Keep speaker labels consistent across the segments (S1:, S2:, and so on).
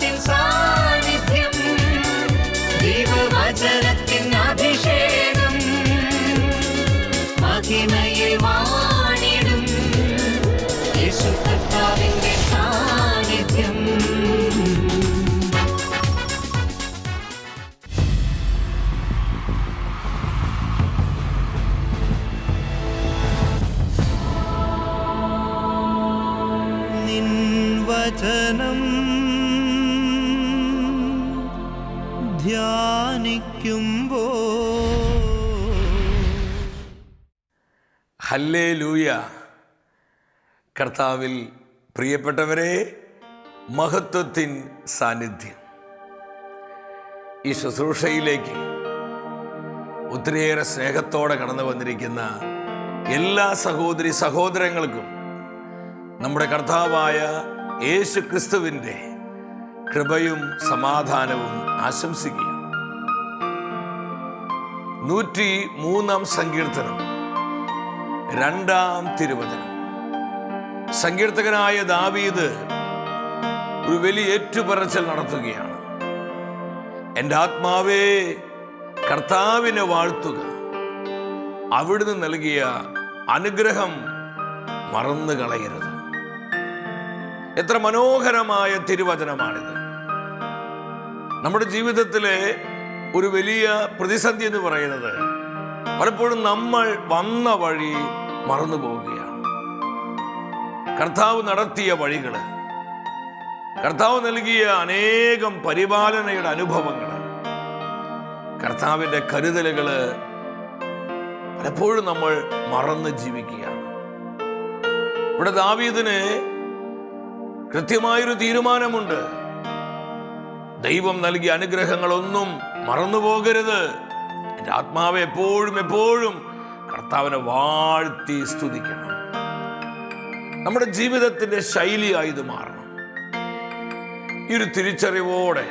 S1: ദൈവത്തിൻ സാന്നിധ്യം
S2: കർത്താവിൽ പ്രിയപ്പെട്ടവരെ മഹത്വത്തിൻ സാന്നിധ്യം. ഈ ശുശ്രൂഷയിലേക്ക് ഒത്തിരിയേറെ സ്നേഹത്തോടെ കടന്നു വന്നിരിക്കുന്ന എല്ലാ സഹോദരി സഹോദരങ്ങൾക്കും നമ്മുടെ കർത്താവായ യേശു ക്രിസ്തുവിന്റെ കൃപയും സമാധാനവും ആശംസിക്കുക. നൂറ്റി മൂന്നാം സങ്കീർത്തനം രണ്ടാം തിരുവചനം. സങ്കീർത്തകനായ ദാവീദ് ഒരു വലിയ ഏറ്റുപറച്ചൽ നടത്തുകയാണ്. എന്റെ ആത്മാവേ കർത്താവിനെ വാഴ്ത്തുക. അവിടുന്ന് നൽകിയ അനുഗ്രഹം മറന്നു കളയരുത് എത്ര മനോഹരമായ തിരുവചനമാണിത്. നമ്മുടെ ജീവിതത്തിലെ ഒരു വലിയ പ്രതിസന്ധി എന്ന് പറയുന്നത് പലപ്പോഴും നമ്മൾ വന്ന വഴി മറന്നു പോവുകയാണ് കർത്താവ് നടത്തിയ വഴികൾ. കർത്താവ് നൽകിയ അനേകം പരിപാലനയുടെ അനുഭവങ്ങൾ. കർത്താവിന്റെ കരുതലുകൾ പലപ്പോഴും നമ്മൾ മറന്ന് ജീവിക്കുകയാണ്. ഇവിടെ ദാവീദിന് കൃത്യമായൊരു തീരുമാനമുണ്ട്. ദൈവം നൽകിയ അനുഗ്രഹങ്ങളൊന്നും മറന്നു പോകരുത്. എന്റെ ആത്മാവ് എപ്പോഴും എപ്പോഴും കർത്താവിനെ വാഴ്ത്തി സ്തുതിക്കണം. നമ്മുടെ ജീവിതത്തിന്റെ ശൈലിയായി ഇത് മാറണം. ഈ ഒരു തിരിച്ചറിവോടെ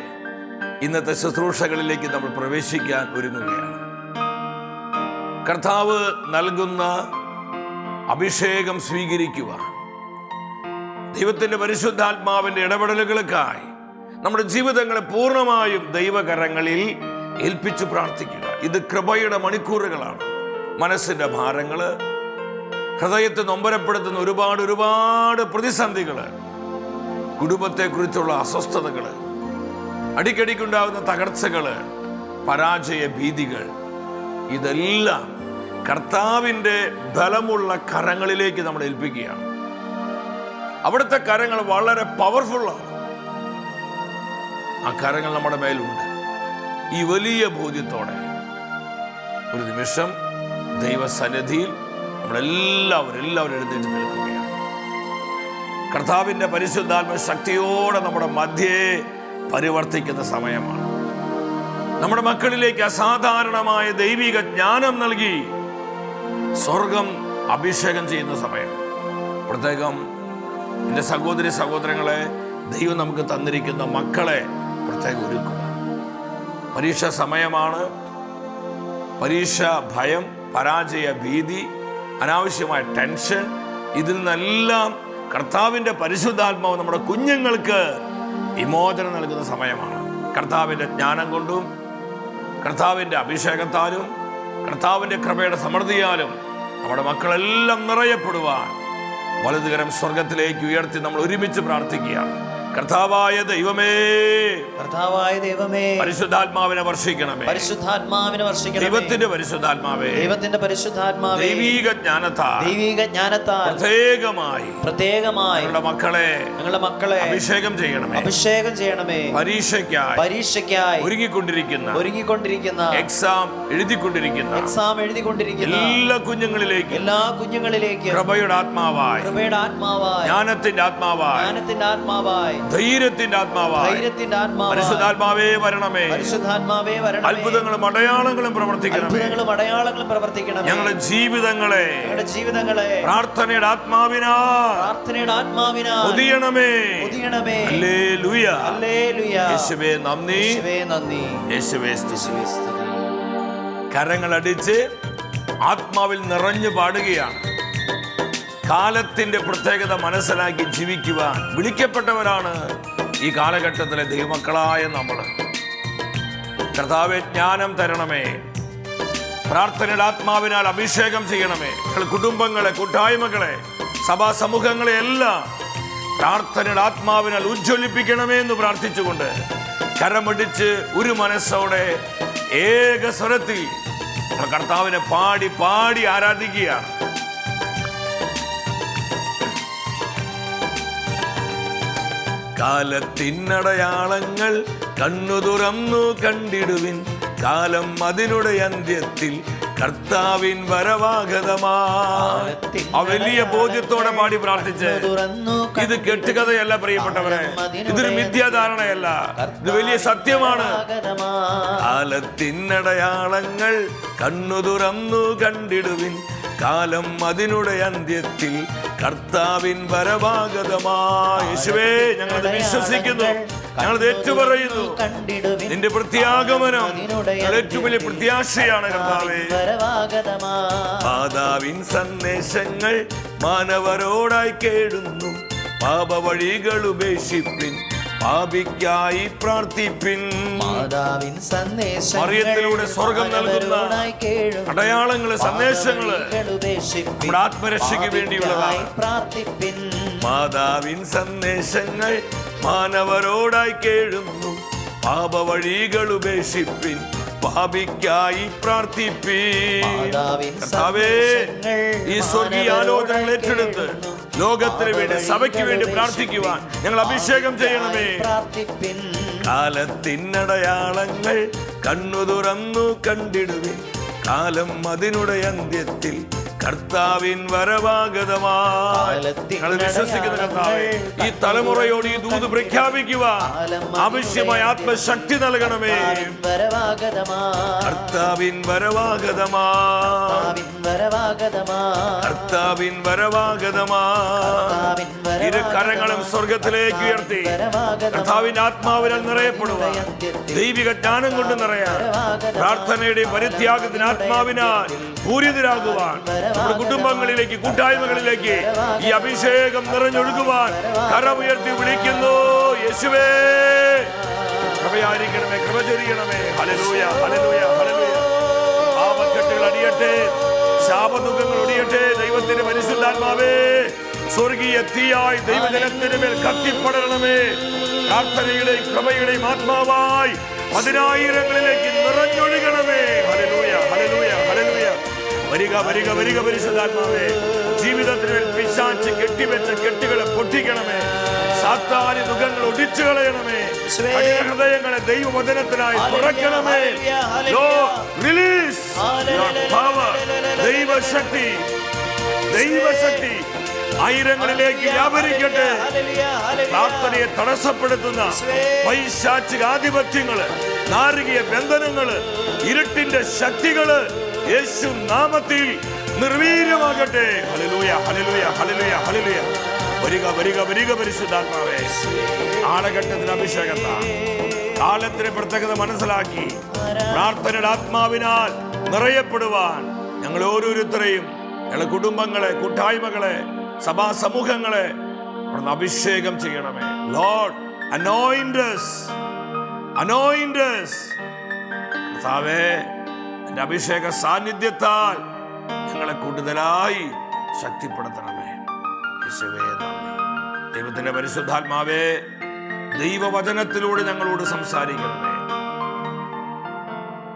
S2: ഇന്നത്തെ ശുശ്രൂഷകളിലേക്ക് നമ്മൾ പ്രവേശിക്കാൻ ഒരുങ്ങുകയാണ്. കർത്താവ് നൽകുന്ന അഭിഷേകം സ്വീകരിക്കുക ദൈവത്തിന്റെ പരിശുദ്ധാത്മാവിന്റെ ഇടപെടലുകൾക്കായി നമ്മുടെ ജീവിതങ്ങളെ പൂർണമായും ദൈവകരങ്ങളിൽ ഏൽപ്പിച്ചു പ്രാർത്ഥിക്കുക. ഇത് കൃപയുടെ മണിക്കൂറുകളാണ്. മനസ്സിന്റെ ഭാരങ്ങൾ ഹൃദയത്തെ നൊമ്പരപ്പെടുത്തുന്ന ഒരുപാട് ഒരുപാട് പ്രതിസന്ധികൾ കുടുംബത്തെക്കുറിച്ചുള്ള അസ്വസ്ഥതകൾ അടിക്കടിക്കുണ്ടാകുന്ന തകർച്ചകൾ പരാജയ ഭീതികൾ ഇതെല്ലാം കർത്താവിന്റെ ബലമുള്ള കരങ്ങളിലേക്ക് നമ്മൾ ഏൽപ്പിക്കുകയാണ്. അവിടുത്തെ കരങ്ങൾ വളരെ പവർഫുള്ളാണ് ആ കരങ്ങൾ നമ്മുടെ മേലുണ്ട്. ഈ വലിയ ബോധ്യത്തോടെ ഒരു നിമിഷം ദൈവസന്നിധിയിൽ നമ്മളെല്ലാവരും എല്ലാവരും എഴുന്നേറ്റ് നിൽക്കുകയാണ്. കർത്താവിന്റെ പരിശുദ്ധാത്മ ശക്തിയോടെ നമ്മുടെ മധ്യേ പരിവർത്തിക്കുന്ന സമയമാണ്. നമ്മുടെ മക്കളിലേക്ക് അസാധാരണമായ ദൈവിക ജ്ഞാനം നൽകി സ്വർഗം അഭിഷേകം ചെയ്യുന്ന സമയം. പ്രത്യേകം എന്റെ സഹോദരി സഹോദരങ്ങളെ ദൈവം നമുക്ക് തന്നിരിക്കുന്ന മക്കളെ പ്രത്യേകം ഒരുക്കുക. പരീക്ഷ സമയമാണ്. പരീക്ഷ ഭയം പരാജയ ഭീതി അനാവശ്യമായ ടെൻഷൻ ഇതിൽ നിന്നെല്ലാം കർത്താവിന്റെ പരിശുദ്ധാത്മാവ് നമ്മുടെ കുഞ്ഞുങ്ങൾക്ക് വിമോചനം നൽകുന്ന സമയമാണ്. കർത്താവിന്റെ ജ്ഞാനം കൊണ്ടും കർത്താവിന്റെ അഭിഷേകത്താലും കർത്താവിന്റെ കൃപയുടെ സമൃദ്ധിയാലും നമ്മുടെ മക്കളെല്ലാം നിറയപ്പെടുവാൻ വലതുകരം സ്വർഗത്തിലേക്ക് ഉയർത്തി നമ്മൾ ഒരുമിച്ച് പ്രാർത്ഥിക്കുകയാണ്. കർത്താവായ ദൈവമേ.
S3: കർത്താവായ ദൈവമേ.
S2: പരിശുദ്ധാത്മാവിനെ വർഷിക്കണമേ.
S3: പരിശുദ്ധാത്മാവിനെ വർഷിക്കണമേ.
S2: ദൈവത്തിന്റെ പരിശുദ്ധാത്മാവേ.
S3: ദൈവത്തിന്റെ പരിശുദ്ധാത്മാവേ.
S2: ദൈവീക ജ്ഞാനത്താൽ.
S3: ദൈവിക ജ്ഞാനത്താൽ
S2: പ്രത്യേകമായി.
S3: പ്രത്യേകമായി
S2: ഞങ്ങളുടെ മക്കളെ
S3: ഞങ്ങളുടെ മക്കളെ
S2: അഭിഷേകം ചെയ്യണമേ.
S3: അഭിഷേകം ചെയ്യണമേ.
S2: പരീക്ഷയ്ക്കായി
S3: പരീക്ഷയ്ക്കായി
S2: ഒരുങ്ങിക്കൊണ്ടിരിക്കുന്ന
S3: ഒരുങ്ങിക്കൊണ്ടിരിക്കുന്ന
S2: എക്സാം എഴുതിക്കൊണ്ടിരിക്കുന്ന
S3: എക്സാം എഴുതിക്കൊണ്ടിരിക്കുന്ന
S2: എല്ലാ കുഞ്ഞുങ്ങളിലേക്ക്
S3: എല്ലാ കുഞ്ഞുങ്ങളിലേക്ക്
S2: കൃപയുടെ ആത്മാവായി
S3: കൃപയുടെ ആത്മാവായി
S2: ജ്ഞാനത്തിന്റെ ആത്മാവായി
S3: ജ്ഞാനത്തിന്റെ ആത്മാവായി
S2: ധൈര്യത്തിന്റെ ആത്മാവായി.
S3: ധൈര്യത്തിന്റെ
S2: പരിശുദ്ധാത്മാവേ വരണമേ.
S3: പരിശുദ്ധാത്മാവേ വരണമേ.
S2: അത്ഭുതങ്ങളും അടയാളങ്ങളും പ്രവർത്തിക്കണം
S3: അത്ഭുതങ്ങളും അടയാളങ്ങളും പ്രവർത്തിക്കണം
S2: ഞങ്ങളുടെ ജീവിതങ്ങളെ
S3: ഞങ്ങളുടെ ജീവിതങ്ങളെ
S2: പ്രാർത്ഥനയുടെ ആത്മാവിനാ
S3: പ്രാർത്ഥനയുടെ ആത്മാവിനാൽ
S2: പൊതിയണമേ.
S3: പൊതിയണമേ.
S2: ഹല്ലേലൂയ.
S3: ഹല്ലേലൂയ.
S2: യേശുവേ നന്ദി.
S3: യേശുവേ നന്ദി.
S2: യേശുവേ സ്തുതി. കരങ്ങളടിച്ച് ആത്മാവിൽ നിറഞ്ഞു പാടുകയാണ്. കാലത്തിന്റെ പ്രത്യേകത മനസ്സിലാക്കി ജീവിക്കുവാൻ വിളിക്കപ്പെട്ടവരാണ് ഈ കാലഘട്ടത്തിലെ ദൈവമക്കളായ നമ്മൾ കർത്താവെ ജ്ഞാനം തരണമേ. പ്രാർത്ഥനയുടെ ആത്മാവിനാൽ അഭിഷേകം ചെയ്യണമേ. കുടുംബങ്ങളെ കൂട്ടായ്മകളെ സഭാ സമൂഹങ്ങളെ എല്ലാം പ്രാർത്ഥനയുടെ ആത്മാവിനാൽ ഉജ്ജ്വലിപ്പിക്കണമേ എന്ന് പ്രാർത്ഥിച്ചുകൊണ്ട് കരമടിച്ച് ഒരു മനസ്സോടെ ഏക സ്വരത്തിൽ കർത്താവിനെ പാടി പാടി ആരാധിക്കുകയാണ്. കാലത്തിനടയാളങ്ങൾ കണ്ണു തുറന്നു കണ്ടിടുവിൻ കാലം അതിനുടെ അന്ത്യത്തിൽ കർത്താവിൻ വരവാഗതമാ. ആ വലിയ ബോധ്യത്തോടെ പാടി പ്രാർത്ഥിച്ച്. ഇത് കെട്ടുകഥയല്ല പ്രിയപ്പെട്ടവരെ. ഇതൊരു മിഥ്യാധാരണയല്ല. ഇത് വലിയ സത്യമാണ്. കാലത്തിനടയാളങ്ങൾ കണ്ണു തുറന്നു കണ്ടിടുവിൻ കാലം അതിനുടെ അന്ത്യത്തിൽ കർത്താവിൻ വരവാഗതമായ യേശുവേ ഞങ്ങൾ വിശ്വസിക്കുന്നു. ഞങ്ങൾ ഏറ്റുപറയുന്നു. നിന്റെ പ്രത്യാഗമനം ഏറ്റവും വലിയ പ്രത്യാശയാണ് കർത്താവേ. മാതാവിൻ സന്ദേശങ്ങൾ മാനവരോടായി കേടുന്നു. പാപവഴികൾ ഉപേക്ഷിപ്പിൻ. പാപിക്കായി പ്രാർത്ഥിപ്പിൻ.
S3: മാതാവിൻ സന്ദേശം
S2: മറിയത്തിലൂടെ സ്വർഗം നൽകുന്ന.
S3: അടയാളങ്ങൾ സന്ദേശങ്ങൾ
S2: നമ്മുടെ ആത്മരക്ഷയ്ക്ക് വേണ്ടിയുള്ളതാണ്
S3: പാപിക്കായി പ്രാർത്ഥിപ്പിൻ.
S2: മാതാവിൻ സന്ദേശങ്ങൾ മാനവരോടായി കേഴുന്നു പാപവഴികൾ ഉപേക്ഷിപ്പിൻ. പാപിക്കായി പ്രാർത്ഥിപ്പിൻ. ഈ സ്വർഗീയാലോചനകൾ ഏറ്റെടുത്ത്. ലോകത്തിന് വേണ്ടി സഭയ്ക്ക് വേണ്ടി പ്രാർത്ഥിക്കുവാൻ ഞങ്ങൾ അഭിഷേകം ചെയ്യണമേ. കാലത്തിനടയാളങ്ങൾ കണ്ണു തുറന്നു കണ്ടിടുവേ കാലം അതിനുടെ അന്ത്യത്തിൽ കർത്താവിൻ വരവാഗതമായി ഞങ്ങൾ വിശ്വസിക്കുന്ന കർത്താവേ ഈ തലമുറയോട് ഈ ദൂത് പ്രഖ്യാപിക്കുക. ആവശ്യമായ ആത്മശക്തി നൽകണമേ.
S3: കർത്താവിൻ വരവാഗതമാ.
S2: കർത്താവിൻ വരവാഗതമാ. ഇരു കരങ്ങളും സ്വർഗത്തിലേക്ക് ഉയർത്തി. കർത്താവിന്റെ ആത്മാവിനാൽ നിറയപ്പെടുക. ദൈവിക ജ്ഞാനം കൊണ്ട് നിറയാൻ. പ്രാർത്ഥനയുടെ പരിത്യാഗത്തിന് ആത്മാവിനാൽ പൂരിതരാകുവാൻ നമ്മുടെ കുടുംബങ്ങളിലേക്ക് കൂട്ടായ്മകളിലേക്ക് ഈ അഭിഷേകം നിറഞ്ഞൊഴുകുവാൻ കരമുയർത്തി വിളിക്കുന്നു. യേശുവേ കൃപയായിരിക്കണമേ കൃപ ചൊരിയണമേ. ഹലലൂയ ഹലലൂയ ഹലലൂയ പാപക്കെട്ടുകൾ അടിയട്ടെ ശാപദുഃഖങ്ങൾ ഒടിയട്ടെ ദൈവത്തിന്റെ പരിശുദ്ധാത്മാവേ സ്വർഗീയ തീയായി ദൈവജനത്തിന് മേൽ കത്തിപ്പടരണമേ പ്രാർത്ഥനയുടെയും കൃപയുടെയും ആത്മാവായി പതിനായിരങ്ങളിലേക്ക് നിറഞ്ഞൊഴുകണമേ. ഹലലൂയ ഹലലൂയ വരിക വരിക വരിക പരിശുദ്ധാത്മാവേ. ജീവിതത്തിന് മേൽ പിശാച്ച് കെട്ടിവെച്ച കെട്ടുകളെ പൊട്ടിക്കണമേ. സാത്താനി മുഖങ്ങൾ ഒടിച്ചു കളയണമേ. ഹൃദയങ്ങളെ ദൈവവചനത്തിനായി തുറക്കണമേ. റിലീസ് ദൈവശക്തി ദൈവശക്തി ആയിരങ്ങളിലേക്ക് വ്യാപരിക്കട്ടെ. പ്രാർത്ഥനയെ തടസ്സപ്പെടുത്തുന്ന പൈശാചിക ആധിപത്യങ്ങൾ നാരകീയ ബന്ധനങ്ങൾ ഇരുട്ടിന്റെ ശക്തികൾ യേശു നാമത്തിൽ നിർവീര്യമാകട്ടെ. ഹലലൂയ ഹലലൂയ ഹലലൂയ ഹലലൂയ വരിക വരിക വരിക പരിശുദ്ധാത്മാവേ. ആളഘട്ടത്തിന് അഭിഷേകത്ത. കാലത്തിന്റെ പ്രത്യേകത മനസ്സിലാക്കി. പ്രാർത്ഥനയുടെ ആത്മാവിനാൽ നിറയപ്പെടുവാൻ ഞങ്ങൾ ഓരോരുത്തരെയും ഞങ്ങളുടെ കുടുംബങ്ങളെ കൂട്ടായ്മകളെ സഭാ സമൂഹങ്ങളെ അഭിഷേകം ചെയ്യണമേ. ലോഡ് അനോയിൻഡസ് അനോയിൻഡസ് കർത്താവേ എന്റെ അഭിഷേക സാന്നിധ്യത്താൽ ഞങ്ങളെ കൂടുതലായി ശക്തിപ്പെടുത്തണമേ. ദൈവത്തിന്റെ പരിശുദ്ധാത്മാവേ ദൈവവചനത്തിലൂടെ ഞങ്ങളോട് സംസാരിക്കണമേ.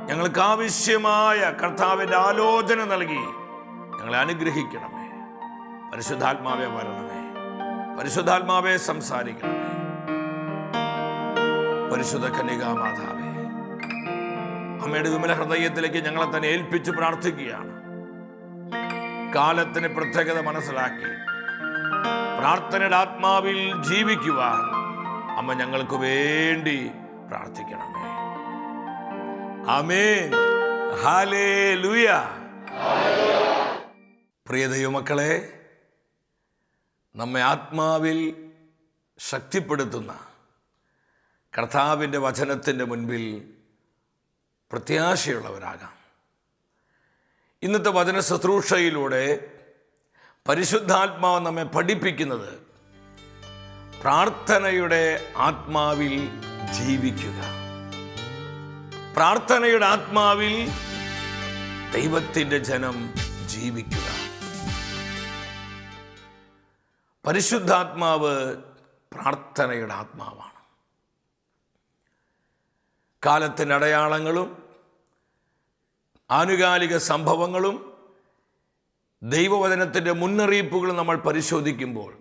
S2: ഞങ്ങൾക്ക് ആവശ്യമായ കർത്താവിന്റെ ആലോചന നൽകി ഞങ്ങളെ അനുഗ്രഹിക്കണമേ. പരിശുദ്ധാത്മാവെ വരണമേ. പരിശുദ്ധാത്മാവെ സംസാരിക്കണമേ. പരിശുദ്ധ കന്യകാമാതാവേ അമ്മയുടെ വിമല ഹൃദയത്തിലേക്ക് ഞങ്ങളെ തന്നെ ഏൽപ്പിച്ച് പ്രാർത്ഥിക്കുകയാണ്. കാലത്തിന് പ്രത്യേകത മനസ്സിലാക്കി. പ്രാർത്ഥനയുടെ ആത്മാവിൽ ജീവിക്കുവാൻ അമ്മ ഞങ്ങൾക്ക് വേണ്ടി പ്രാർത്ഥിക്കണമേ. ആമേൻ. ഹാലേലൂയ പ്രിയ ദൈവമക്കളെ നമ്മെ ആത്മാവിൽ ശക്തിപ്പെടുത്തുന്ന കർത്താവിന്റെ വചനത്തിന്റെ മുൻപിൽ പ്രത്യാശയുള്ളവരാകാം. ഇന്നത്തെ വചന ശുശ്രൂഷയിലൂടെ പരിശുദ്ധാത്മാവ് നമ്മെ പഠിപ്പിക്കുന്നത് പ്രാർത്ഥനയുടെ ആത്മാവിൽ ജീവിക്കുക. പ്രാർത്ഥനയുടെ ആത്മാവിൽ ദൈവത്തിന്റെ ജനം ജീവിക്കുക. പരിശുദ്ധാത്മാവ് പ്രാർത്ഥനയുടെ ആത്മാവാണ്. കാലത്തിന്റെ അടയാളങ്ങളും ആനുകാലിക സംഭവങ്ങളും ദൈവവചനത്തിന്റെ മുന്നറിയിപ്പുകൾ നമ്മൾ പരിശോധിക്കുമ്പോൾ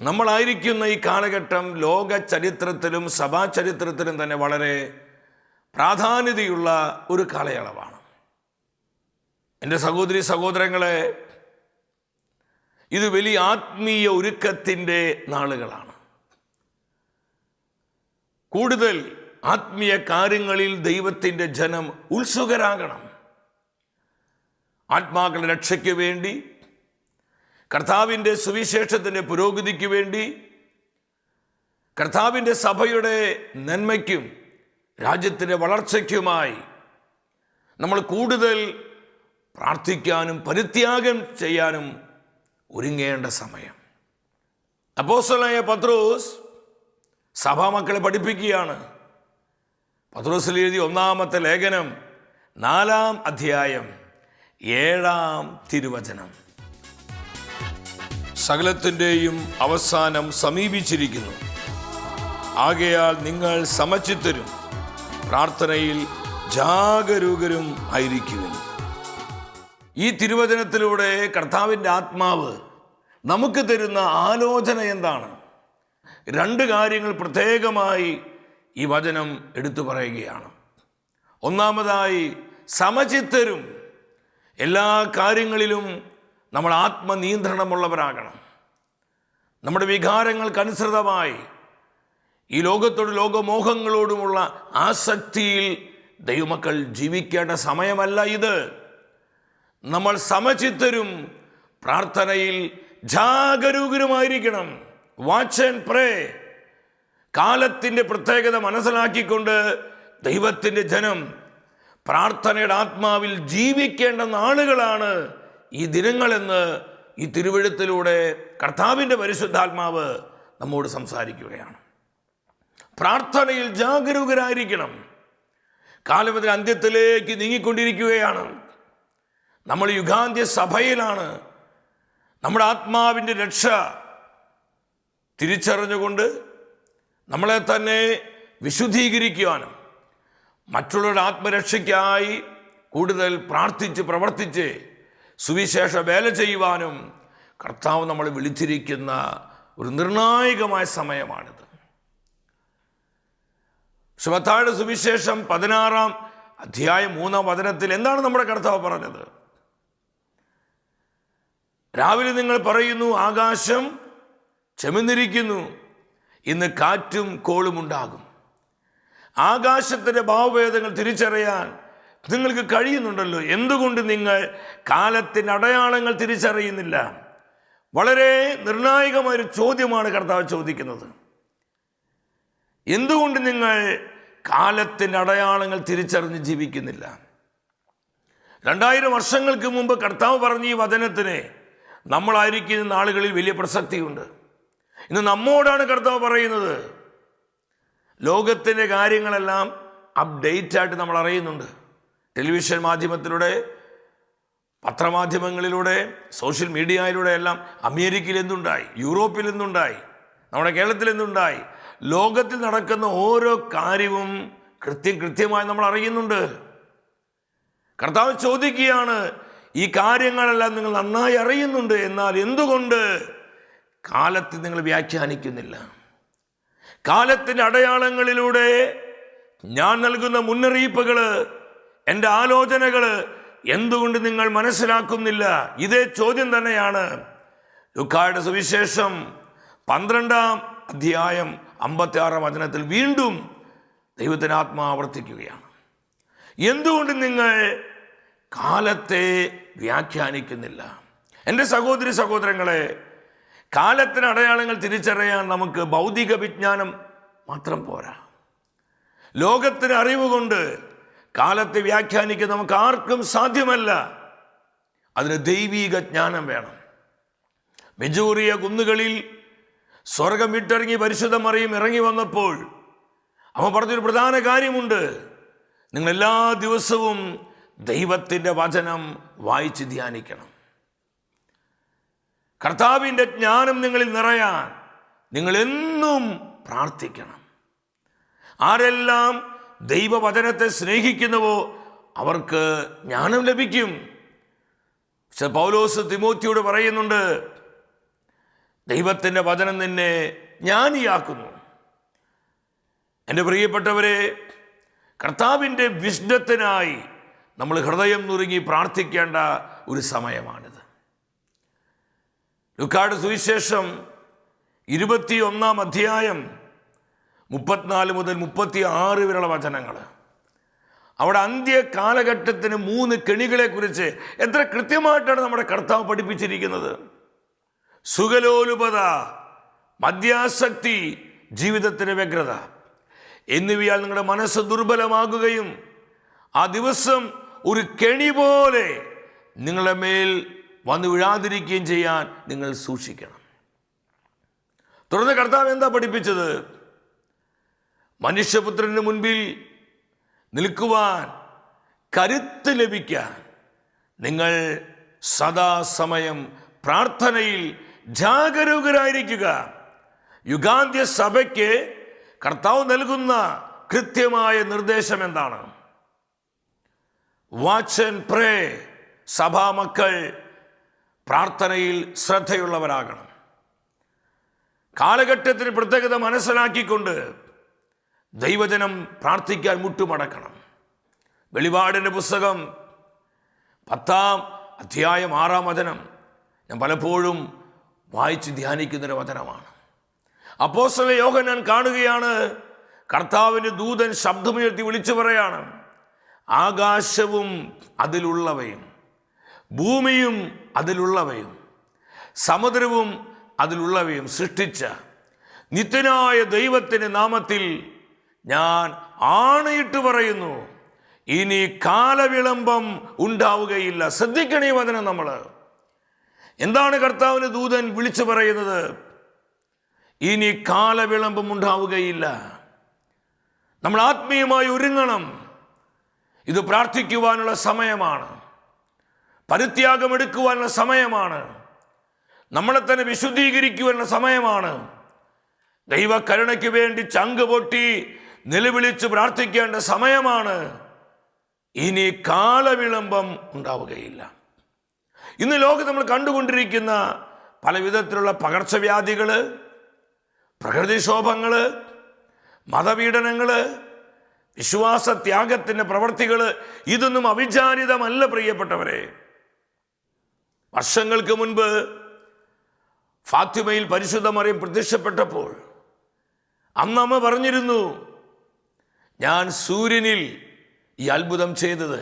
S2: നമ്മളായിരിക്കുന്ന ഈ കാലഘട്ടം ലോക ചരിത്രത്തിലും സഭാ ചരിത്രത്തിലും തന്നെ വളരെ പ്രാധാന്യതയുള്ള ഒരു കാലയളവാണ്. എന്റെ സഹോദരി സഹോദരങ്ങളെ ഇത് വലിയ ആത്മീയ ഒരുക്കത്തിന്റെ നാളുകളാണ്. കൂടുതൽ ആത്മീയ കാര്യങ്ങളിൽ ദൈവത്തിന്റെ ജനം ഉത്സുകരാകണം. ആത്മാക്കളുടെ രക്ഷയ്ക്ക് വേണ്ടി കർത്താവിന്റെ സുവിശേഷത്തിന്റെ പുരോഗതിക്ക് വേണ്ടി കർത്താവിന്റെ സഭയുടെ നന്മയ്ക്കും രാജ്യത്തിന്റെ വളർച്ചയ്ക്കുമായി നമ്മൾ കൂടുതൽ പ്രാർത്ഥിക്കാനും പരിത്യാഗം ചെയ്യാനും ഒരുങ്ങേണ്ട സമയം. അപ്പോസ്തലനായ പത്രോസ് സഭാമക്കളെ പഠിപ്പിക്കുകയാണ്. പത്രോസിൽ എഴുതിയ ഒന്നാമത്തെ ലേഖനം നാലാം അധ്യായം ഏഴാം തിരുവചനം. സകലത്തിന്റെയും അവസാനം സമീപിച്ചിരിക്കുന്നു. ആകയാൽ നിങ്ങൾ സമച്ചിത്തരും പ്രാർത്ഥനയിൽ ജാഗരൂകരും ആയിരിക്കുവിൻ. ഈ തിരുവചനത്തിലൂടെ കർത്താവിന്റെ ആത്മാവ് നമുക്ക് തരുന്ന ആലോചന എന്താണ്? രണ്ട് കാര്യങ്ങൾ പ്രത്യേകമായി ഈ വചനം എടുത്തു പറയുകയാണ്. ഒന്നാമതായി സമചിത്തരും എല്ലാ കാര്യങ്ങളിലും നമ്മൾ ആത്മനിയന്ത്രണമുള്ളവരാകണം. നമ്മുടെ വികാരങ്ങൾക്കനുസൃതമായി ഈ ലോകത്തോട് ലോകമോഹങ്ങളോടുമുള്ള ആസക്തിയിൽ ദൈവമക്കൾ ജീവിക്കേണ്ട സമയമല്ല ഇത്. നമ്മൾ സമചിത്തരും പ്രാർത്ഥനയിൽ ജാഗരൂകരുമായിരിക്കണം. വാച്ച് ആൻഡ് പ്രേ കാലത്തിന്റെ പ്രത്യേകത മനസ്സിലാക്കിക്കൊണ്ട് ദൈവത്തിന്റെ ജനം പ്രാർത്ഥനയുടെ ആത്മാവിൽ ജീവിക്കേണ്ട നാളുകളാണ് ഈ ദിനങ്ങളെന്ന് ഈ തിരുവഴുത്തിലൂടെ കർത്താവിന്റെ പരിശുദ്ധാത്മാവ് നമ്മോട് സംസാരിക്കുകയാണ്. പ്രാർത്ഥനയിൽ ജാഗരൂകരായിരിക്കണം. കാലമതിന് അന്ത്യത്തിലേക്ക് നീങ്ങിക്കൊണ്ടിരിക്കുകയാണ്. നമ്മൾ യുഗാന്ത്യ സഭയിലാണ് നമ്മുടെ ആത്മാവിന്റെ രക്ഷ തിരിച്ചറിഞ്ഞുകൊണ്ട് നമ്മളെ തന്നെ വിശുദ്ധീകരിക്കുവാനും മറ്റുള്ളവരുടെ ആത്മരക്ഷയ്ക്കായി കൂടുതൽ പ്രാർത്ഥിച്ച് പ്രവർത്തിച്ച് സുവിശേഷ വേല ചെയ്യുവാനും കർത്താവ് നമ്മൾ വിളിച്ചിരിക്കുന്ന ഒരു നിർണായകമായ സമയമാണിത്. ശുഭത്താഴ് സുവിശേഷം പതിനാറാം അധ്യായം മൂന്നാം വചനത്തിൽ എന്താണ് നമ്മുടെ കർത്താവ് പറഞ്ഞത്? രാവിലെ നിങ്ങൾ പറയുന്നു ആകാശം ചെമിന്നിരിക്കുന്നു ഇന്ന് കാറ്റും കോളും ഉണ്ടാകും. ആകാശത്തിന്റെ ഭാവഭേദങ്ങൾ തിരിച്ചറിയാൻ നിങ്ങൾക്ക് കഴിയുന്നുണ്ടല്ലോ. എന്തുകൊണ്ട് നിങ്ങൾ കാലത്തിന്റെ അടയാളങ്ങൾ തിരിച്ചറിയുന്നില്ല? വളരെ നിർണായകമായൊരു ചോദ്യമാണ് കർത്താവ് ചോദിക്കുന്നത്. എന്തുകൊണ്ട് നിങ്ങൾ കാലത്തിന്റെ അടയാളങ്ങൾ തിരിച്ചറിഞ്ഞ് ജീവിക്കുന്നില്ല? രണ്ടായിരം വർഷങ്ങൾക്ക് മുമ്പ് കർത്താവ് പറഞ്ഞ ഈ വചനത്തിന് നമ്മളായിരിക്കുന്ന ആളുകളിൽ വലിയ പ്രസക്തിയുണ്ട്. ഇന്ന് നമ്മോടാണ് കർത്താവ് പറയുന്നത്. ലോകത്തിന്റെ കാര്യങ്ങളെല്ലാം അപ്ഡേറ്റ് ആയിട്ട് നമ്മൾ അറിയുന്നുണ്ട്. ടെലിവിഷൻ മാധ്യമത്തിലൂടെ പത്രമാധ്യമങ്ങളിലൂടെ സോഷ്യൽ മീഡിയയിലൂടെ എല്ലാം അമേരിക്കയിൽ എന്തുണ്ടായി? യൂറോപ്പിൽ എന്തുണ്ടായി? നമ്മുടെ കേരളത്തിൽ എന്തുണ്ടായി? ലോകത്തിൽ നടക്കുന്ന ഓരോ കാര്യവും കൃത്യം കൃത്യമായി നമ്മൾ അറിയുന്നുണ്ട്. കർത്താവ് ചോദിക്കുകയാണ് ഈ കാര്യങ്ങളെല്ലാം നിങ്ങൾ നന്നായി അറിയുന്നുണ്ട് എന്നാൽ എന്തുകൊണ്ട് കാലത്ത് നിങ്ങൾ വ്യാഖ്യാനിക്കുന്നില്ല. കാലത്തിന്റെ അടയാളങ്ങളിലൂടെ ഞാൻ നൽകുന്ന മുന്നറിയിപ്പുകൾ എന്റെ ആലോചനകൾ എന്തുകൊണ്ട് നിങ്ങൾ മനസ്സിലാക്കുന്നില്ല? ഇതേ ചോദ്യം തന്നെയാണ് ലുക്കായുടെ സുവിശേഷം പന്ത്രണ്ടാം അധ്യായം അമ്പത്തി ആറാം വചനത്തിൽ വീണ്ടും ദൈവത്തിന് ആത്മാ ആവർത്തിക്കുകയാണ്. എന്തുകൊണ്ട് നിങ്ങൾ കാലത്തെ വ്യാഖ്യാനിക്കുന്നില്ല? എന്റെ സഹോദരി സഹോദരങ്ങളെ കാലത്തിന് അടയാളങ്ങൾ തിരിച്ചറിയാൻ നമുക്ക് ഭൗതിക വിജ്ഞാനം മാത്രം പോരാ. ലോകത്തിന് അറിവ് കൊണ്ട് കാലത്തെ വ്യാഖ്യാനിക്കാൻ നമുക്ക് ആർക്കും സാധ്യമല്ല. അതിന് ദൈവീക ജ്ഞാനം വേണം. മെജൂറിയ കുന്നുകളിൽ സ്വർഗം വിട്ടിറങ്ങി പരിശുദ്ധ ഇറങ്ങി വന്നപ്പോൾ അവൻ പറഞ്ഞൊരു പ്രധാന കാര്യമുണ്ട്. നിങ്ങൾ എല്ലാ ദിവസവും ദൈവത്തിന്റെ വചനം വായിച്ച് ധ്യാനിക്കണം. കർത്താവിന്റെ ജ്ഞാനം നിങ്ങളിൽ നിറയാൻ നിങ്ങളെന്നും പ്രാർത്ഥിക്കണം. ആരെല്ലാം ദൈവവചനത്തെ സ്നേഹിക്കുന്നുവോ അവർക്ക് ജ്ഞാനം ലഭിക്കും. പക്ഷെ പൗലോസ് തിമോത്തിയോട് പറയുന്നുണ്ട് ദൈവത്തിന്റെ വചനം നിന്നെ ജ്ഞാനിയാക്കുന്നു. എന്റെ പ്രിയപ്പെട്ടവരെ കർത്താവിന്റെ വിഷ്ണത്തിനായി നമ്മൾ ഹൃദയം നുറുങ്ങി പ്രാർത്ഥിക്കേണ്ട ഒരു സമയമാണിത്. ലുക്കാട് സുവിശേഷം ഇരുപത്തി ഒന്നാം അധ്യായം മുപ്പത്തിനാല് മുതൽ മുപ്പത്തി ആറ് വരെയുള്ള വചനങ്ങൾ. അവിടെ അന്ത്യ കാലഘട്ടത്തിന് മൂന്ന് കെണികളെക്കുറിച്ച് എത്ര കൃത്യമായിട്ടാണ് നമ്മുടെ കർത്താവ് പഠിപ്പിച്ചിരിക്കുന്നത്? സുഖലോലുപത മദ്യാസക്തി ജീവിതത്തിന്റെ വ്യഗ്രത എന്നിവയാൽ നിങ്ങളുടെ മനസ്സ് ദുർബലമാകുകയും ആ ദിവസം ഒരു കെണി പോലെ നിങ്ങളുടെ മേൽ വന്നു വീഴാതിരിക്കുകയും ചെയ്യാൻ നിങ്ങൾ സൂക്ഷിക്കണം. തുടർന്ന് കർത്താവ് എന്താ പഠിപ്പിച്ചത്? മനുഷ്യപുത്രന് മുൻപിൽ നിൽക്കുവാൻ കരുത്ത് ലഭിക്കാൻ നിങ്ങൾ സദാസമയം പ്രാർത്ഥനയിൽ ജാഗരൂകരായിരിക്കുക. യുഗാന്ത്യ സഭയ്ക്ക് കർത്താവ് നൽകുന്ന കൃത്യമായ നിർദ്ദേശം എന്താണ്? വാച്ച് ആൻഡ് പ്രേ സഭാമക്കൾ പ്രാർത്ഥനയിൽ ശ്രദ്ധയുള്ളവരാകണം. കാലഘട്ടത്തിന് പ്രത്യേകത മനസ്സിലാക്കിക്കൊണ്ട് ദൈവജനം പ്രാർത്ഥിക്കാൻ മുട്ടുമടക്കണം. വെളിപാടിന്റെ പുസ്തകം പത്താം അധ്യായം ആറാം വചനം ഞാൻ പലപ്പോഴും വായിച്ച് ധ്യാനിക്കുന്നൊരു വചനമാണ്. അപ്പോസ്തല ഞാൻ കാണുകയാണ് കർത്താവിന്റെ ദൂതൻ ശബ്ദമുയർത്തി വിളിച്ചു പറയാണ് ആകാശവും അതിലുള്ളവയും. ഭൂമിയും അതിലുള്ളവയും സമുദ്രവും അതിലുള്ളവയും സൃഷ്ടിച്ച നിത്യനായ ദൈവത്തിന്റെ നാമത്തിൽ ഞാൻ ആണയിട്ട് പറയുന്നു. ഇനി കാലവിളംബം ഉണ്ടാവുകയില്ല. ശ്രദ്ധിക്കണേ വചനം നമ്മൾ. എന്താണ് കർത്താവിന് ദൂതൻ വിളിച്ചു പറയുന്നത്? ഇനി കാലവിളംബം ഉണ്ടാവുകയില്ല. നമ്മൾ ആത്മീയമായി ഒരുങ്ങണം. ഇത് പ്രാർത്ഥിക്കുവാനുള്ള സമയമാണ്. പരിത്യാഗം എടുക്കുവാനുള്ള സമയമാണ്. നമ്മളെ തന്നെ വിശുദ്ധീകരിക്കുവാനുള്ള സമയമാണ്. ദൈവകരുണയ്ക്ക് വേണ്ടി ചങ്ക് പൊട്ടി നിലവിളിച്ച് പ്രാർത്ഥിക്കേണ്ട സമയമാണ്. ഇനി കാലവിളംബം ഉണ്ടാവുകയില്ല. ഇന്ന് ലോകത്ത് നമ്മൾ കണ്ടുകൊണ്ടിരിക്കുന്ന പല വിധത്തിലുള്ള പകർച്ചവ്യാധികൾ പ്രകൃതിക്ഷോഭങ്ങൾ മതപീഡനങ്ങൾ വിശ്വാസത്യാഗത്തിന്റെ പ്രവർത്തികൾ ഇതൊന്നും അവിചാരിതമല്ല പ്രിയപ്പെട്ടവരെ. വർഷങ്ങൾക്ക് മുൻപ് ഫാത്തിമയിൽ പരിശുദ്ധ മറിയം പ്രത്യക്ഷപ്പെട്ടപ്പോൾ അന്ന് അമ്മ പറഞ്ഞിരുന്നു ഞാൻ സൂര്യനിൽ ഈ അത്ഭുതം ചെയ്തത്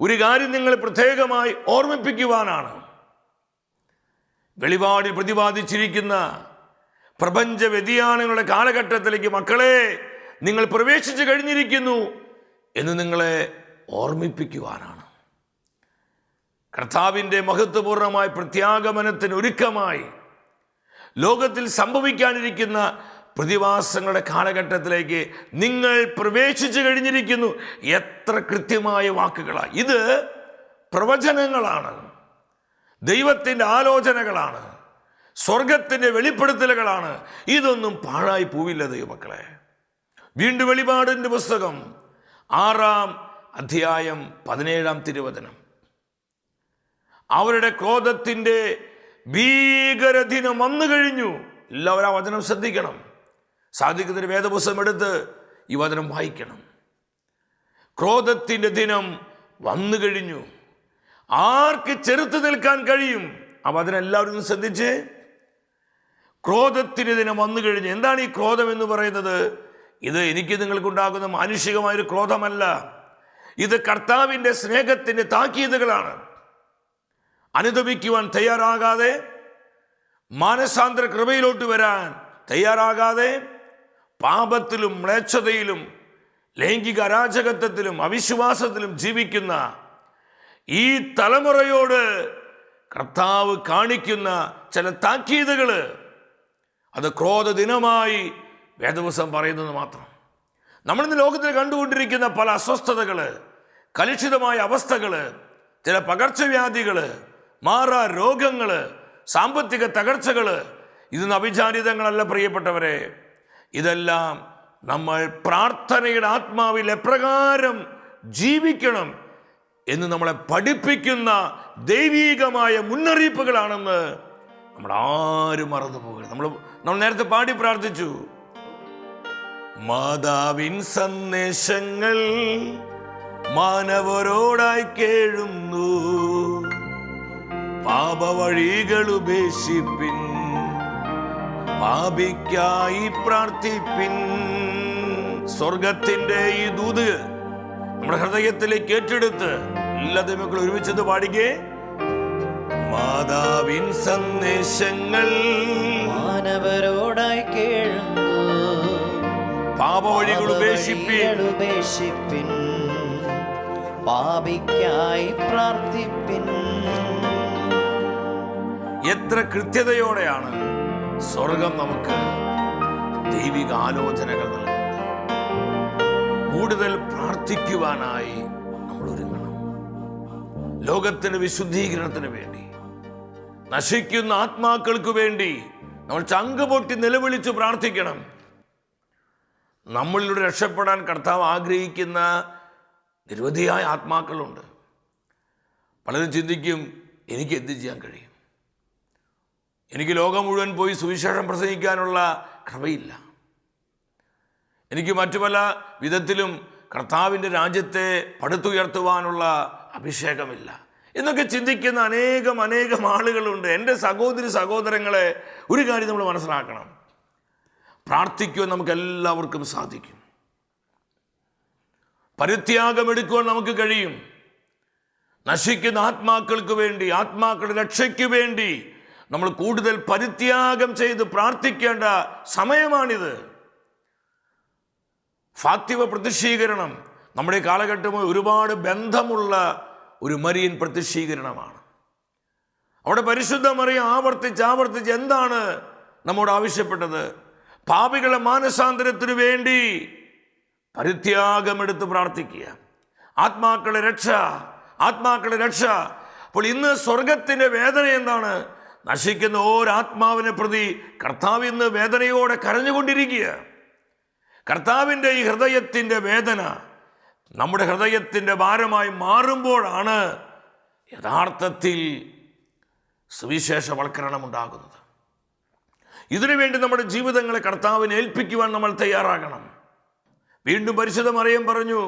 S2: ഒരു കാര്യം നിങ്ങൾ പ്രത്യേകമായി ഓർമ്മിപ്പിക്കുവാനാണ്. വെളിപാടിൽ പ്രതിപാദിച്ചിരിക്കുന്ന പ്രപഞ്ച വ്യതിയാനങ്ങളുടെ കാലഘട്ടത്തിലേക്ക് മക്കളെ നിങ്ങൾ പ്രവേശിച്ചു കഴിഞ്ഞിരിക്കുന്നു എന്ന് നിങ്ങളെ ഓർമ്മിപ്പിക്കുവാനാണ്. കർത്താവിന്റെ മഹത്വപൂർണമായ പ്രത്യാഗമനത്തിന് ഒരുക്കമായി ലോകത്തിൽ സംഭവിക്കാനിരിക്കുന്ന പ്രതിവാസങ്ങളുടെ കാലഘട്ടത്തിലേക്ക് നിങ്ങൾ പ്രവേശിച്ചു കഴിഞ്ഞിരിക്കുന്നു. എത്ര കൃത്യമായ വാക്കുകളാണ് ഇത് പ്രവചനങ്ങളാണ്. ദൈവത്തിന്റെ ആലോചനകളാണ്. സ്വർഗത്തിന്റെ വെളിപ്പെടുത്തലുകളാണ്. ഇതൊന്നും പാഴായി പോവില്ല ദൈവമക്കളെ. വീണ്ടും വെളിപാടിന്റെ പുസ്തകം ആറാം അധ്യായം പതിനേഴാം തിരുവചനം. അവരുടെ ക്രോധത്തിന്റെ ഭീകരദിനം വന്നു കഴിഞ്ഞു. എല്ലാവരും ആ വചനം ശ്രദ്ധിക്കണം. സാധിക്കുന്നൊരു വേദപുസ്തകം എടുത്ത് ഈ വചനം വായിക്കണം. ക്രോധത്തിന്റെ ദിനം വന്നു കഴിഞ്ഞു. ആർക്ക് ചെറുത്ത് നിൽക്കാൻ കഴിയും? ആ വചനം എല്ലാവരും ശ്രദ്ധിച്ച്. ക്രോധത്തിന് ദിനം വന്നു കഴിഞ്ഞു. എന്താണ് ഈ ക്രോധം എന്ന് പറയുന്നത്? ഇത് എനിക്ക് നിങ്ങൾക്കുണ്ടാകുന്ന മാനുഷികമായൊരു ക്രോധമല്ല. ഇത് കർത്താവിന്റെ സ്നേഹത്തിന്റെ താക്കീതുകളാണ്. അനുദപിക്കുവാൻ തയ്യാറാകാതെ മാനസാന്തര കൃപയിലോട്ട് വരാൻ തയ്യാറാകാതെ പാപത്തിലും മ്ലേച്ഛതയിലും ലൈംഗിക അരാജകത്വത്തിലും അവിശ്വാസത്തിലും ജീവിക്കുന്ന ഈ തലമുറയോട് കർത്താവ് കാണിക്കുന്ന ചില താക്കീതുകൾ അത് ക്രോധ ദിനമായി വേദവസം പറയുന്നത് മാത്രം. നമ്മളിന്ന് ലോകത്തിൽ കണ്ടുകൊണ്ടിരിക്കുന്ന പല അസ്വസ്ഥതകൾ കലുഷിതമായ അവസ്ഥകൾ ചില പകർച്ചവ്യാധികൾ മാറാ രോഗങ്ങൾ സാമ്പത്തിക തകർച്ചകൾ ഇതൊന്നും അവിചാരിതങ്ങളല്ല പ്രിയപ്പെട്ടവരെ. ഇതെല്ലാം നമ്മൾ പ്രാർത്ഥനയുടെ ആത്മാവിൽ എപ്രകാരം ജീവിക്കണം എന്ന് നമ്മളെ പഠിപ്പിക്കുന്ന ദൈവീകമായ മുന്നറിയിപ്പുകളാണെന്ന് നമ്മൾ ആരും മറന്നു പോകരുത്. നമ്മൾ നമ്മൾ നേരത്തെ പാടി പ്രാർത്ഥിച്ചു. മാതാവിൻ സന്ദേശങ്ങൾ മാനവരോടായി കേഴുന്നു. പാപവഴികൾ ഉപേക്ഷിപ്പിൻ പാപിക്കായി പ്രാർത്ഥിപ്പിൻ. സ്വർഗത്തിന്റെ ഈ ദൂത് നമ്മുടെ ഹൃദയത്തിലേക്ക് ഏറ്റെടുത്ത് എല്ലാ ദൈവങ്ങൾ ഒരുമിച്ചത് പാടിക്കേ. മാതാവിൻ സന്ദേശങ്ങൾ
S3: മാനവരോടായി കേഴുന്നു
S2: പാപവഴികൾ ഉപേക്ഷിപ്പിൻ.
S3: പാപിക്കായി പ്രാർത്ഥിപ്പിൻ.
S2: എത്ര കൃത്യതയോടെയാണ് സ്വർഗം നമുക്ക് ദൈവിക ആലോചനകൾ നൽകുന്നത്. കൂടുതൽ പ്രാർത്ഥിക്കുവാനായി നമ്മൾ ഒരുങ്ങണം. ലോകത്തിന് വിശുദ്ധീകരണത്തിന് വേണ്ടി നശിക്കുന്ന ആത്മാക്കൾക്ക് വേണ്ടി നമ്മൾ ചങ്ക് പൊട്ടി നിലവിളിച്ച് പ്രാർത്ഥിക്കണം. നമ്മളിലൂടെ രക്ഷപ്പെടാൻ കർത്താവ് ആഗ്രഹിക്കുന്ന നിരവധിയായ ആത്മാക്കളുണ്ട്. പലരും ചിന്തിക്കും എനിക്ക് എന്ത് ചെയ്യാൻ കഴിയും? എനിക്ക് ലോകം മുഴുവൻ പോയി സുവിശേഷം പ്രസംഗിക്കാനുള്ള കൃപയില്ല എനിക്ക് മറ്റു പല വിധത്തിലും കർത്താവിന്റെ രാജ്യത്തെ പടുത്തുയർത്തുവാനുള്ള അഭിഷേകമില്ല. എന്നൊക്കെ ചിന്തിക്കുന്ന അനേകം അനേകം ആളുകളുണ്ട്. എന്റെ സഹോദരി സഹോദരങ്ങളെ ഒരു കാര്യം നമ്മൾ മനസ്സിലാക്കണം. പ്രാർത്ഥിക്കുവാൻ നമുക്ക് എല്ലാവർക്കും സാധിക്കും. പരിത്യാഗമെടുക്കുവാൻ നമുക്ക് കഴിയും. നശിക്കുന്ന ആത്മാക്കൾക്ക് വേണ്ടി ആത്മാക്കളുടെ രക്ഷയ്ക്ക് വേണ്ടി നമ്മൾ കൂടുതൽ പരിത്യാഗം ചെയ്ത് പ്രാർത്ഥിക്കേണ്ട സമയമാണിത്. ഫാത്തിവ പ്രതിഷീകരണം നമ്മുടെ കാലഘട്ടം ഒരുപാട് ബന്ധമുള്ള ഒരു മരിയൻ പ്രതിഷീകരണമാണ് അവിടെ പരിശുദ്ധ മറിയം ആവർത്തിച്ച് ആവർത്തിച്ച് എന്താണ് നമ്മോട് ആവശ്യപ്പെട്ടത്? പാപികളെ മാനസാന്തരത്തിനു വേണ്ടി പരിത്യാഗമെടുത്ത് പ്രാർത്ഥിക്കുക. ആത്മാക്കളെ രക്ഷ ആത്മാക്കളെ രക്ഷ. അപ്പോൾ ഇന്ന് സ്വർഗത്തിന്റെ വേദന എന്താണ്? നശിക്കുന്ന ഓരാത്മാവിനെ പ്രതി കർത്താവ് ഇന്ന് വേദനയോടെ കരഞ്ഞുകൊണ്ടിരിക്കുക കർത്താവിന്റെ ഈ ഹൃദയത്തിന്റെ വേദന നമ്മുടെ ഹൃദയത്തിന്റെ ഭാരമായി മാറുമ്പോഴാണ് യഥാർത്ഥത്തിൽ സുവിശേഷവൽക്കരണം ഉണ്ടാകുന്നത് ഇതിനുവേണ്ടി നമ്മുടെ ജീവിതങ്ങളെ കർത്താവിനെ ഏൽപ്പിക്കുവാൻ നമ്മൾ തയ്യാറാകണം. വീണ്ടും പരിശുദ്ധ മറിയം പറഞ്ഞു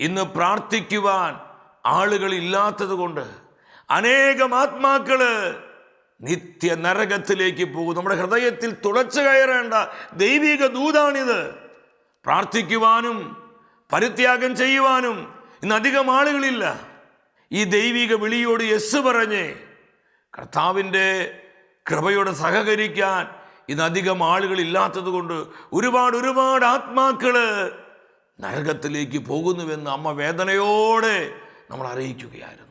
S2: ഇന്ന് പ്രാർത്ഥിക്കുവാൻ ആളുകൾ ഇല്ലാത്തത് കൊണ്ട് അനേകം ആത്മാക്കൾ നിത്യ നരകത്തിലേക്ക് പോകും. നമ്മുടെ ഹൃദയത്തിൽ തുളച്ചു കയറേണ്ട ദൈവിക ദൂതാണിത്. പ്രാർത്ഥിക്കുവാനും പരിത്യാഗം ചെയ്യുവാനും ഇന്ന് അധികം ആളുകളില്ല. ഈ ദൈവിക വിളിയോട് യെസ് പറഞ്ഞ് കർത്താവിന്റെ കൃപയോട് സഹകരിക്കാൻ ഇന്ന് അധികം ആളുകളില്ലാത്തത് കൊണ്ട് ഒരുപാട് ഒരുപാട് ആത്മാക്കൾ നരകത്തിലേക്ക് പോകുന്നുവെന്ന് അമ്മ വേദനയോടെ നമ്മൾ അറിയിക്കുകയായിരുന്നു.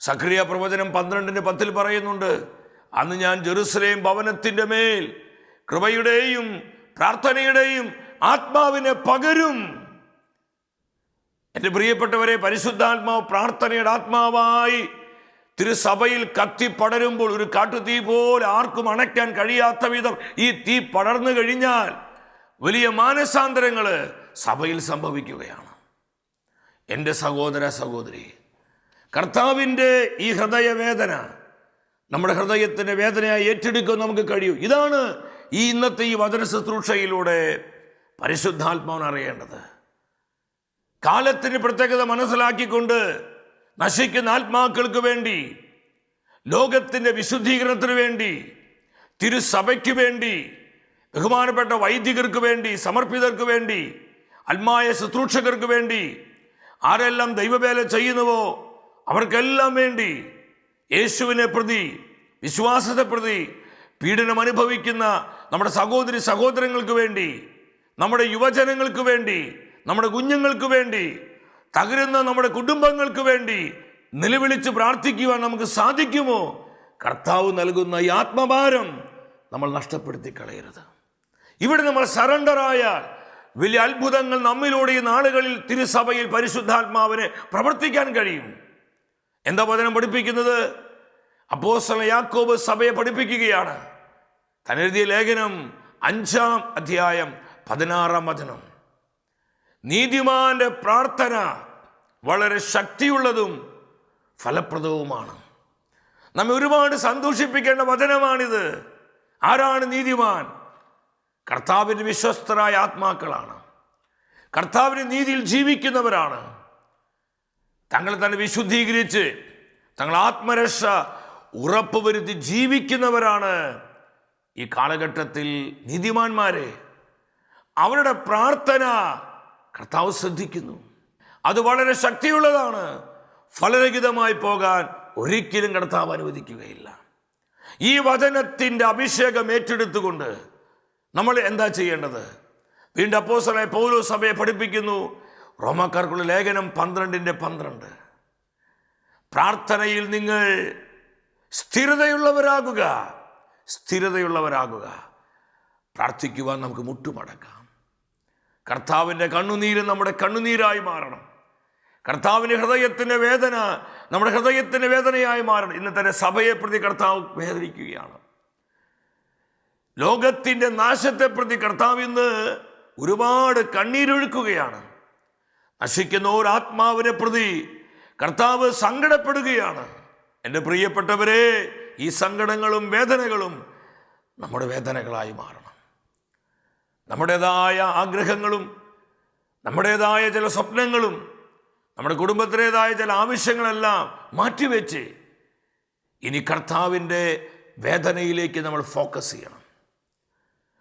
S2: സക്രിയ പ്രവചനം പന്ത്രണ്ടിന് പത്തിൽ പറയുന്നുണ്ട് അന്ന് ഞാൻ ജെറുസലേം ഭവനത്തിന്റെ മേൽ കൃപയുടെയും പ്രാർത്ഥനയുടെയും ആത്മാവിനെ പകരും. എന്റെ പ്രിയപ്പെട്ടവരെ പരിശുദ്ധാത്മാവ് പ്രാർത്ഥനയുടെ ആത്മാവായി തിരുസഭയിൽ കത്തി പടരുമ്പോൾ ഒരു കാട്ടുതീ പോലെ ആർക്കും അണയ്ക്കാൻ കഴിയാത്ത വിധം ഈ തീ പടർന്നു കഴിഞ്ഞാൽ വലിയ മാനസാന്തരങ്ങൾ സഭയിൽ സംഭവിക്കുകയാണ്. എന്റെ സഹോദര സഹോദരി കർത്താവിന്റെ ഈ ഹൃദയവേദന നമ്മുടെ ഹൃദയത്തിന്റെ വേദനയായി ഏറ്റെടുക്കാൻ നമുക്ക് കഴിയും. ഇതാണ് ഈ ഇന്നത്തെ ഈ വചന ശുശ്രൂഷയിലൂടെ പരിശുദ്ധാത്മാവൻ അറിയേണ്ടത്. കാലത്തിന് പ്രത്യേകത മനസ്സിലാക്കിക്കൊണ്ട് നശിക്കുന്ന ആത്മാക്കൾക്ക് വേണ്ടി ലോകത്തിന്റെ വിശുദ്ധീകരണത്തിന് വേണ്ടി തിരുസഭയ്ക്ക് വേണ്ടി ബഹുമാനപ്പെട്ട വൈദികർക്ക് വേണ്ടി സമർപ്പിതർക്ക് വേണ്ടി അൽമായ ശുശ്രൂഷകർക്ക് വേണ്ടി ആരെല്ലാം ദൈവവേല ചെയ്യുന്നുവോ അവർക്കെല്ലാം വേണ്ടി യേശുവിനെ പ്രതി വിശ്വാസത്തെ പ്രതി പീഡനം അനുഭവിക്കുന്ന നമ്മുടെ സഹോദരി സഹോദരങ്ങൾക്ക് വേണ്ടി നമ്മുടെ യുവജനങ്ങൾക്ക് വേണ്ടി നമ്മുടെ കുഞ്ഞുങ്ങൾക്ക് വേണ്ടി തകരുന്ന നമ്മുടെ കുടുംബങ്ങൾക്ക് വേണ്ടി നിലവിളിച്ച് പ്രാർത്ഥിക്കുവാൻ നമുക്ക് സാധിക്കുമോ? കർത്താവ് നൽകുന്ന ഈ ആത്മഭാരം നമ്മൾ നഷ്ടപ്പെടുത്തി കളയരുത് ഇവിടെ നമ്മൾ സറണ്ടറായാൽ വലിയ അത്ഭുതങ്ങൾ നമ്മിലൂടെ ഈ നാളുകളിൽ തിരുസഭയിൽ പരിശുദ്ധാത്മാവിനെ പ്രവർത്തിക്കാൻ കഴിയും. എന്താ വചനം പഠിപ്പിക്കുന്നത്? അപ്പോസ്തല യാക്കോബ് സഭയെ പഠിപ്പിക്കുകയാണ്. തനെഴുതിയ ലേഖനം അഞ്ചാം അധ്യായം പതിനാറാം വചനം. നീതിമാന്റെ പ്രാർത്ഥന വളരെ ശക്തിയുള്ളതും ഫലപ്രദവുമാണ്. നമ്മെ ഒരുപാട് സന്തോഷിപ്പിക്കേണ്ട വചനമാണിത്. ആരാണ് നീതിമാൻ? കർത്താവിന് വിശ്വസ്തരായ ആത്മാക്കളാണ്. കർത്താവിന് നീതിയിൽ ജീവിക്കുന്നവരാണ്. തങ്ങളെ തന്നെ വിശുദ്ധീകരിച്ച് തങ്ങൾ ആത്മരക്ഷ ഉറപ്പുവരുത്തി ജീവിക്കുന്നവരാണ് ഈ കാലഘട്ടത്തിൽ നീതിമാന്മാരെ. അവരുടെ പ്രാർത്ഥന കർത്താവ് ശ്രദ്ധിക്കുന്നു. അത് വളരെ ശക്തിയുള്ളതാണ്. ഫലരഹിതമായി പോകാൻ ഒരിക്കലും കർത്താവ് അനുവദിക്കുകയില്ല. ഈ വചനത്തിന്റെ അഭിഷേകം ഏറ്റെടുത്തുകൊണ്ട് നമ്മൾ എന്താ ചെയ്യേണ്ടത്? വീണ്ടും അപ്പോസലായ പൗരസഭയെ പഠിപ്പിക്കുന്നു. റോമാക്കാർക്കുള്ള ലേഖനം പന്ത്രണ്ടിന്റെ പന്ത്രണ്ട്. പ്രാർത്ഥനയിൽ നിങ്ങൾ സ്ഥിരതയുള്ളവരാകുക സ്ഥിരതയുള്ളവരാകുക. പ്രാർത്ഥിക്കുവാൻ നമുക്ക് മുട്ടുമടക്കാം. കർത്താവിന്റെ കണ്ണുനീര് നമ്മുടെ കണ്ണുനീരായി മാറണം. കർത്താവിന്റെ ഹൃദയത്തിന്റെ വേദന നമ്മുടെ ഹൃദയത്തിന്റെ വേദനയായി മാറണം. ഇന്നത്തെ സഭയെ പ്രതി കർത്താവ് വേദനിക്കുകയാണ്. ലോകത്തിന്റെ നാശത്തെ പ്രതി കർത്താവ് ഇന്ന് ഒരുപാട് കണ്ണീരൊഴുക്കുകയാണ്. നശിക്കുന്ന ഒരാത്മാവിനെ പ്രതി കർത്താവ് സങ്കടപ്പെടുകയാണ്. എന്റെ പ്രിയപ്പെട്ടവരെ ഈ സങ്കടങ്ങളും വേദനകളും നമ്മുടെ വേദനകളായി മാറണം. നമ്മുടേതായ ആഗ്രഹങ്ങളും നമ്മുടേതായ ചില സ്വപ്നങ്ങളും നമ്മുടെ കുടുംബത്തിന്റെതായ ചില ആവശ്യങ്ങളെല്ലാം മാറ്റിവെച്ച് ഇനി കർത്താവിന്റെ വേദനയിലേക്ക് നമ്മൾ ഫോക്കസ് ചെയ്യണം.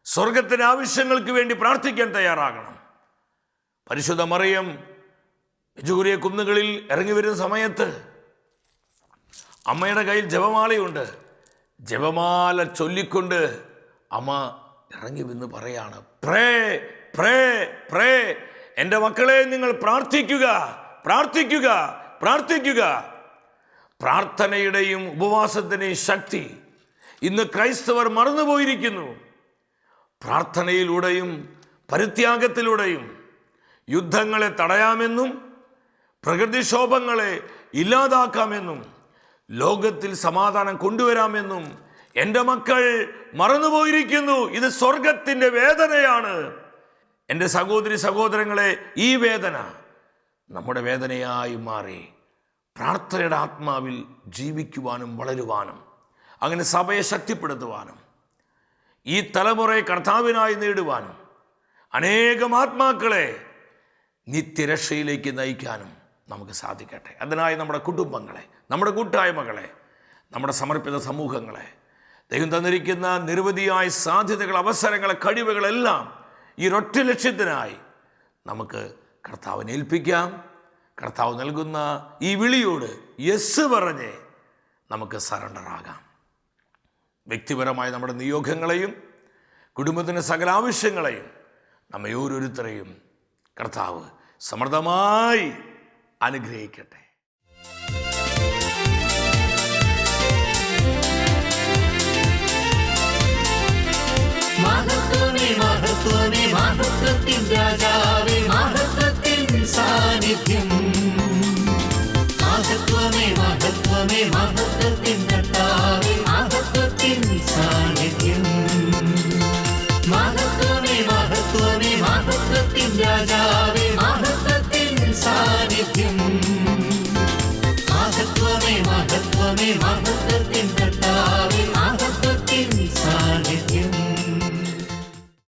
S2: സ്വർഗത്തിന്റെ ആവശ്യങ്ങൾക്ക് വേണ്ടി പ്രാർത്ഥിക്കാൻ തയ്യാറാകണം. പരിശുദ്ധ മറിയം യജൂരിയ കുന്നുകളിൽ ഇറങ്ങി വരുന്ന സമയത്ത് അമ്മയുടെ കയ്യിൽ ജപമാലയുണ്ട്. ജപമാല ചൊല്ലിക്കൊണ്ട് അമ്മ ഇറങ്ങി വന്ന് പറയാണ് പ്രേ പ്രേ പ്രേ എന്റെ മക്കളെ നിങ്ങൾ പ്രാർത്ഥിക്കുക പ്രാർത്ഥിക്കുക പ്രാർത്ഥിക്കുക. പ്രാർത്ഥനയുടെയും ഉപവാസത്തിന്റെയും ശക്തി ഇന്ന് ക്രൈസ്തവർ മറന്നുപോയിരിക്കുന്നു. പ്രാർത്ഥനയിലൂടെയും പരിത്യാഗത്തിലൂടെയും യുദ്ധങ്ങളെ തടയാമെന്നും പ്രകൃതിക്ഷോഭങ്ങളെ ഇല്ലാതാക്കാമെന്നും ലോകത്തിൽ സമാധാനം കൊണ്ടുവരാമെന്നും എന്റെ മക്കൾ മറന്നുപോയിരിക്കുന്നു. ഇത് സ്വർഗത്തിന്റെ വേദനയാണ്. എന്റെ സഹോദരി സഹോദരങ്ങളെ ഈ വേദന നമ്മുടെ വേദനയായി മാറി. പ്രാർത്ഥനയുടെ ആത്മാവിൽ ജീവിക്കുവാനും വളരുവാനും അങ്ങനെ സഭയെ ശക്തിപ്പെടുത്തുവാനും ഈ തലമുറയെ കർത്താവിനായി നേടുവാനും അനേകം ആത്മാക്കളെ നിത്യരക്ഷയിലേക്ക് നയിക്കാനും നമുക്ക് സാധിക്കട്ടെ. അതിനായി നമ്മുടെ കുടുംബങ്ങളെ നമ്മുടെ കൂട്ടായ്മകളെ നമ്മുടെ സമർപ്പിത സമൂഹങ്ങളെ ദൈവം തന്നിരിക്കുന്ന നിരവധിയായ സാധ്യതകൾ അവസരങ്ങൾ കഴിവുകളെല്ലാം ഈ ഒരൊറ്റ ലക്ഷ്യത്തിനായി നമുക്ക് കർത്താവിനെ ഏൽപ്പിക്കാം. കർത്താവ് നൽകുന്ന ഈ വിളിയോട് യെസ് പറഞ്ഞ് നമുക്ക് സറണ്ടറാകാം വ്യക്തിപരമായ നമ്മുടെ നിയോഗങ്ങളെയും കുടുംബത്തിന്റെ സകല ആവശ്യങ്ങളെയും നമ്മെ ഓരോരുത്തരെയും കർത്താവ് സമൃദ്ധമായി അനുഗ്രഹിക്കട്ടെ
S1: മഹത്വമേ മഹത്വമേ മഹത്വത്തിൻ രാജാവേ മഹത്വത്തിൻ സാന്നിധ്യം മഹത്വമേ മഹത്വമേ മഹത്വത്തിൻ കർത്താവേ മഹത്വത്തിൻ സാന്നിധ്യം മഹത്വമേ മഹത്വമേ മഹത്വത്തിൻ രാജാവേ സാന്നിധ്യം. മഹത്വമേ മഹത്വമേ മഹത്വത്തിൻ കർത്താവിൻ